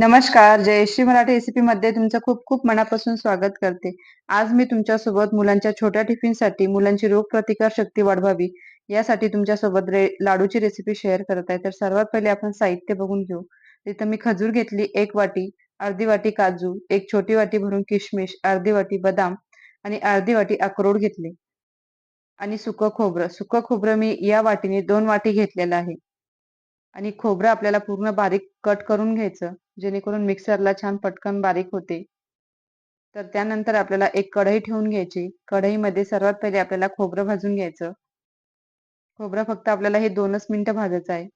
नमस्कार, जयश्री मराठी रेसिपीमध्ये तुमचं खूप खूप मनापासून स्वागत करते. आज मी तुमच्यासोबत मुलांच्या छोट्या टिफिनसाठी मुलांची रोगप्रतिकार शक्ती वाढवावी यासाठी तुमच्यासोबत रे लाडूची रेसिपी शेअर करत आहे. तर सर्वात पहिले आपण साहित्य बघून घेऊ. तिथं मी खजूर घेतली एक वाटी, अर्धी वाटी काजू, एक छोटी वाटी भरून किशमिश, अर्धी वाटी बदाम आणि अर्धी वाटी अक्रोड घेतले आणि सुकं खोबरं. सुकं खोबरं मी या वाटीने दोन वाटी घेतलेलं आहे. आणि खोबरं आपल्याला पूर्ण बारीक कट करून घ्यायचं जेणेकरून मिक्सरला छान पटकन बारीक होते. तर त्यानंतर आपल्याला एक कढई ठेवून घ्यायची. कढईमध्ये सर्वात पहिले आपल्याला खोबरं भाजून घ्यायचं. खोबरं फक्त आपल्याला हे दोनच मिनिटं भाजायचं आहे.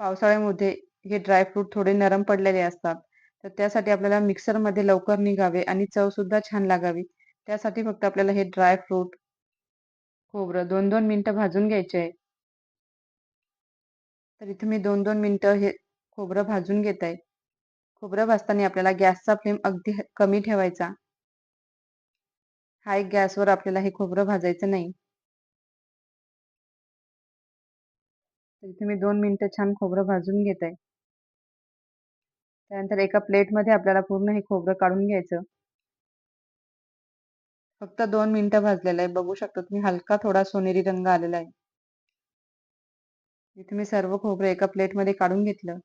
पावसाळ्यामध्ये हे ड्रायफ्रूट थोडे नरम पडलेले असतात. तर त्यासाठी आपल्याला मिक्सरमध्ये लवकर निघावे आणि चव सुद्धा छान लागावी. त्यासाठी फक्त आपल्याला हे ड्रायफ्रूट खोबरं दोन दोन मिनिटं भाजून घ्यायचे आहे. तर इथे मी दोन दोन मिनिटं हे खोबरं भाजून घेत आहे. खोबरं भाजताना आपल्याला गॅसचा फ्लेम अगदी कमी ठेवायचा. हाय गॅसवर आपल्याला हे खोबरं भाजायचं नाही. इथे मी दोन मिनिटं छान खोबरं भाजून घेत आहे त्यानंतर एका प्लेटमध्ये आपल्याला पूर्ण हे खोबरं काढून घ्यायचं. फक्त दोन मिनिटं भाजलेलं आहे. बघू शकता तुम्ही हलका थोडा सोनेरी रंग आलेला आहे. इथे मी सर्व खोबरं एका प्लेटमध्ये काढून घेतलं.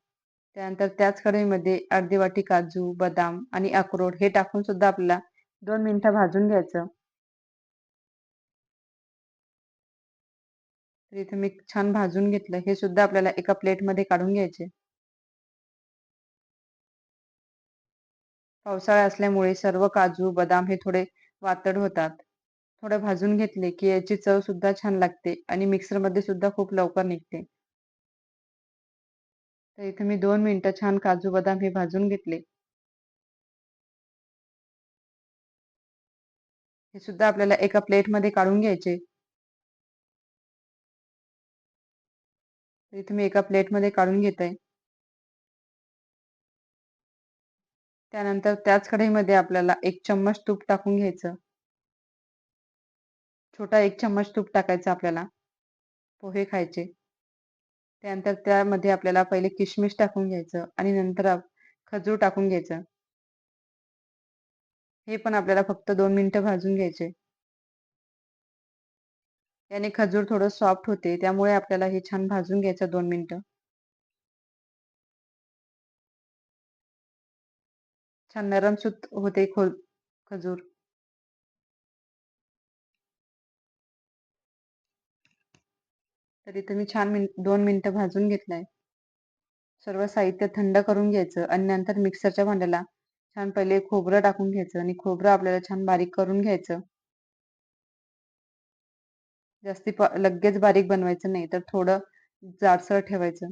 त्यानंतर त्याच कढईमध्ये अर्धी वाटी काजू बदाम आणि अक्रोड हे टाकून सुद्धा आपल्याला दोन मिनिटं भाजून घ्यायचं. तर इथे मी छान भाजून घेतलं हे सुद्धा आपल्याला एका प्लेटमध्ये काढून घ्यायचे. पावसाळा असल्यामुळे सर्व काजू बदाम हे थोडे वातड होतात. थोडे भाजून घेतले की याची चव सुद्धा छान लागते आणि मिक्सरमध्ये सुद्धा खूप लवकर निघते. तर इथे मी दोन मिनिटं छान काजू बदाम हे भाजून घेतले. हे सुद्धा आपल्याला एका प्लेटमध्ये काढून घ्यायचे. इथे मी एका प्लेटमध्ये काढून घेत आहे त्यानंतर त्याच कढईमध्ये आपल्याला एक चम्मच तूप टाकून घ्यायचं. छोटा एक चम्मच तूप टाकायचं आपल्याला. पोहे खायचे. त्यानंतर त्यामध्ये आपल्याला पहिले किशमिश टाकून घ्यायचं आणि नंतर खजूर टाकून घ्यायचं. हे पण आपल्याला फक्त दोन मिनिटं भाजून घ्यायचे. याने खजूर थोडं सॉफ्ट होते त्यामुळे आपल्याला हे छान भाजून घ्यायचं दोन मिनिटं. छान नरम सुत होते खजूर. तर इथे मी छान मिन दोन मिनिटं भाजून घेतलंय. सर्व साहित्य थंड करून घ्यायचं आणि नंतर मिक्सरच्या भांड्याला छान पहिले खोबरं टाकून घ्यायचं आणि खोबरं आपल्याला छान बारीक करून घ्यायचं. जास्ती लगेच बारीक बनवायचं नाही तर थोडं जाडसर ठेवायचं.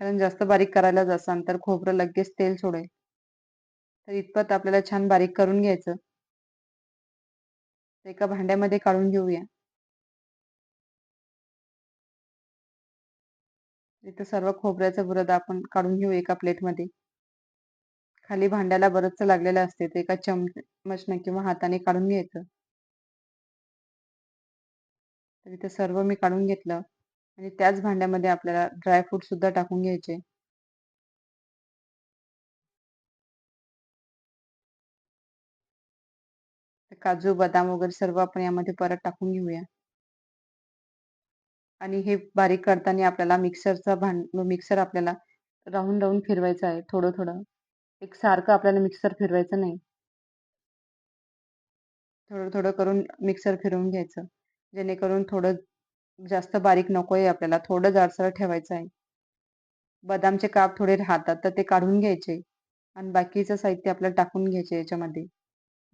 कारण जास्त बारीक करायला जासान तर खोबरं लगेच तेल सोडेल. तर इतपत आपल्याला छान बारीक करून घ्यायचं. एका भांड्यामध्ये काढून घेऊया. इथं सर्व खोबऱ्याचं बुरद आपण काढून घेऊ एका प्लेटमध्ये. खाली भांड्याला बरंच लागलेलं असते ते एका चमचनं किंवा हाताने काढून घ्यायचं. तर इथं सर्व मी काढून घेतलं आणि त्याच भांड्यामध्ये आपल्याला ड्रायफ्रूट सुद्धा टाकून घ्यायचे. काजू बदाम वगैरे सर्व आपण यामध्ये परत टाकून घेऊया. आणि हे बारीक करताना आपल्याला मिक्सरचा भांड मिक्सर आपल्याला राहून राहून फिरवायचं आहे थोडं थोडं. एक सारखं आपल्याला मिक्सर फिरवायचं नाही. थोडं थोडं करून मिक्सर फिरवून घ्यायचं. जेणेकरून थोडं जास्त बारीक नको आहे आपल्याला थोडं जाडसर ठेवायचं आहे. बदामचे काप थोडे राहतात तर ते काढून घ्यायचे आणि बाकीचं साहित्य आपल्याला टाकून घ्यायचे याच्यामध्ये.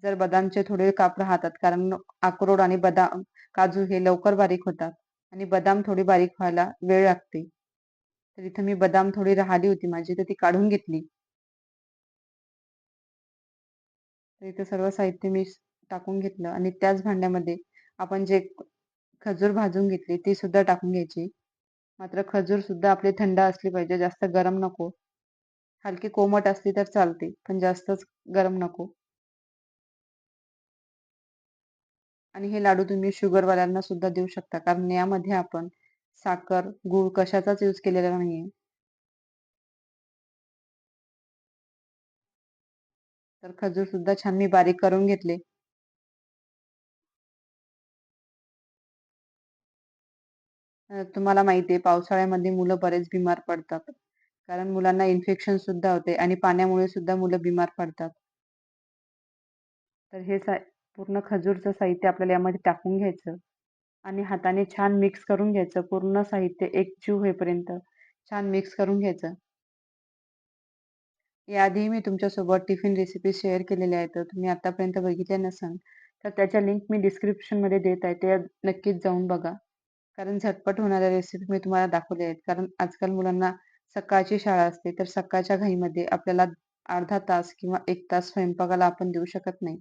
जर बदामचे थोडे काप राहतात कारण अक्रोड आणि बदाम काजू हे लवकर बारीक होतात. आणि बदाम थोडी बारीक व्हायला वेळ लागते. तर इथं मी बदाम थोडी राहिली होती माझी तर ती काढून घेतली. तर इथं सर्व साहित्य मी टाकून घेतलं आणि त्याच भांड्यामध्ये आपण जे खजूर भाजून घेतली ती सुद्धा टाकून घ्यायची. मात्र खजूर सुद्धा आपली थंड असली पाहिजे जास्त गरम नको. हलकी कोमट असली तर चालते पण जास्तच गरम नको. आणि हे लाडू तुम्ही शुगरवाल्यांना सुद्धा देऊ शकता कारण यामध्ये आपण साखर गूळ कशाचाच यूज केलेला नाहीये. तर खजूर सुद्धा छान मी बारीक करून घेतले. तुम्हाला माहिती आहे पावसाळ्यामध्ये मुलं बरेच बिमार पडतात. कारण मुलांना इन्फेक्शन सुद्धा होते आणि पाण्यामुळे सुद्धा मुलं बिमार पडतात. तर हे पूर्ण खजूरचं साहित्य आपल्याला यामध्ये टाकून घ्यायचं आणि हाताने छान मिक्स करून घ्यायचं. पूर्ण साहित्य एकजीव होईपर्यंत छान मिक्स करून घ्यायचं. याआधी मी तुमच्यासोबत टिफिन रेसिपी शेअर केलेल्या आहेत. तुम्ही आतापर्यंत बघितल्या नसाल तर त्याच्या लिंक मी डिस्क्रिप्शनमध्ये देत आहे. ते नक्कीच जाऊन बघा. कारण झटपट होणाऱ्या रेसिपी मी तुम्हाला दाखवल्या आहेत. कारण आजकाल मुलांना सकाळची शाळा असते. तर सकाळच्या घाईमध्ये आपल्याला अर्धा तास किंवा एक तास स्वयंपाकाला आपण देऊ शकत नाही.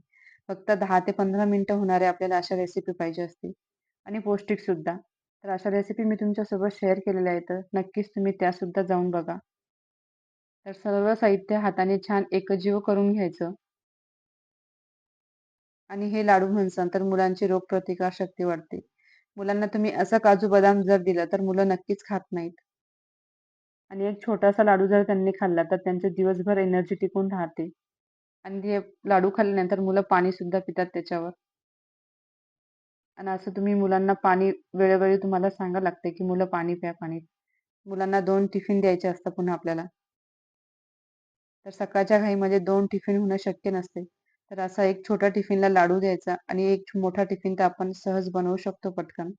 फक्त दहा ते पंधरा मिनिटं होणाऱ्या आपल्याला अशा रेसिपी पाहिजे असतील. आणि पौष्टिक सुद्धा. तर अशा रेसिपी मी तुमच्यासोबत शेअर केलेल्या आहेत. तर नक्कीच तुम्ही त्या सुद्धा जाऊन बघा. तर सर्व साहित्य हाताने छान एकजीव करून घ्यायचं. आणि हे लाडू म्हणसान तर मुलांची रोगप्रतिकार शक्ती वाढते. मुलांना तुम्ही असं काजू बदाम जर दिलं तर मुलं नक्कीच खात नाहीत. आणि एक छोटासा लाडू जर त्यांनी खाल्ला तर त्यांचे दिवसभर एनर्जी टिकून राहते. आणि हे लाडू खाल्ल्यानंतर मुलं पाणी सुद्धा पितात त्याच्यावर. आणि असं तुम्ही मुलांना पाणी वेळोवेळी तुम्हाला सांगावं लागते की मुलं पाणी प्या पाणी मुलांना दोन टिफिन द्यायचे असतं पुन्हा आपल्याला. तर सकाळच्या घाईमध्ये म्हणजे दोन टिफिन होणं शक्य नसते तर असा एक छोटा टिफिनला लाडू द्यायचा आणि एक मोठा टिफिन तर आपण सहज बनवू शकतो पटकन.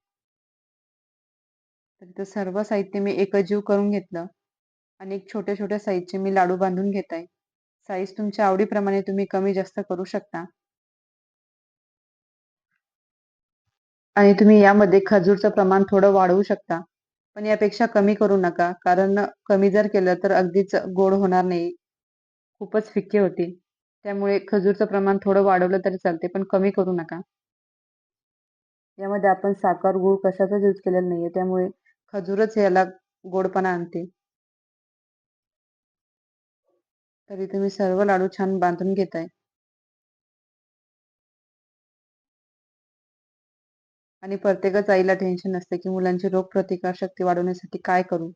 तर इथं सर्व साहित्य मी एकजीव करून घेतलं. आणि एक छोट्या छोट्या साईजचे मी लाडू बांधून घेत आहे. साईज तुमच्या आवडीप्रमाणे तुम्ही कमी जास्त करू शकता. आणि तुम्ही यामध्ये खजूरचं प्रमाण थोडं वाढवू शकता. पण यापेक्षा कमी करू नका कारण कमी जर केलं तर अगदीच गोड होणार नाही. खूपच फिक्के होतील त्यामुळे खजूरचं प्रमाण थोडं वाढवलं तरी चालते पण कमी करू नका. यामध्ये आपण साखर गूळ कशाचाच यूज केलेला नाहीये त्यामुळे खजूरच याला गोडपणा आणते. तरी तुम्ही सर्व लाडू छान बांधून घेताय. आणि प्रत्येकच आईला टेन्शन असते की मुलांची रोगप्रतिकार शक्ती वाढवण्यासाठी काय करू?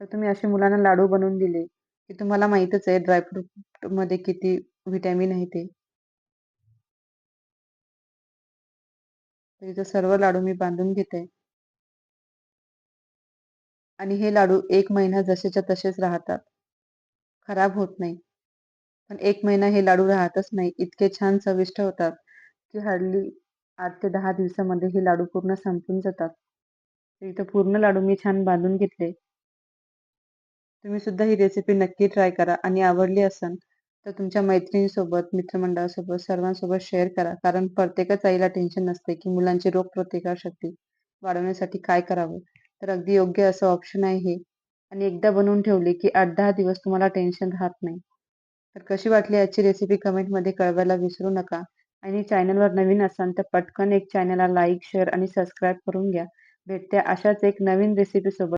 तर तुम्ही असे मुलांना लाडू बनवून दिले की तुम्हाला माहीतच आहे ड्रायफ्रूटमध्ये किती व्हिटॅमिन आहे ते. तर सर्व लाडू मी बांधून घेते. आणि हे लाडू एक महिना जसेच्या तसेच राहतात. खराब होत नाही. पण एक महिना हे लाडू राहतच नाही. इतके छान चविष्ट होतात की हार्डली आठ ते दहा दिवसामध्ये हे लाडू पूर्ण संपून जातात. इथं पूर्ण लाडू मी छान बांधून घेतले. तुम्ही सुद्धा ही रेसिपी नक्की ट्राय करा. आणि आवडली असेल तर तुमच्या मैत्रिणीसोबत मित्रमंडळासोबत सर्वांसोबत शेअर करा. कारण प्रत्येकच आईला टेन्शन नसते की मुलांची रोगप्रतिकार शक्ती वाढवण्यासाठी काय करावं. तर अगदी योग्य असं ऑप्शन आहे हे. आणि एकदा बनवून ठेवली की आठ दहा दिवस तुम्हाला टेन्शन राहत नाही. तर कशी वाटली आजची रेसिपी कमेंटमध्ये कळवायला विसरू नका. आणि चॅनलवर नवीन असाल तर पटकन एक चॅनलला लाईक शेअर आणि सबस्क्राईब करून घ्या. भेटते अशाच एक नवीन रेसिपी सोबत.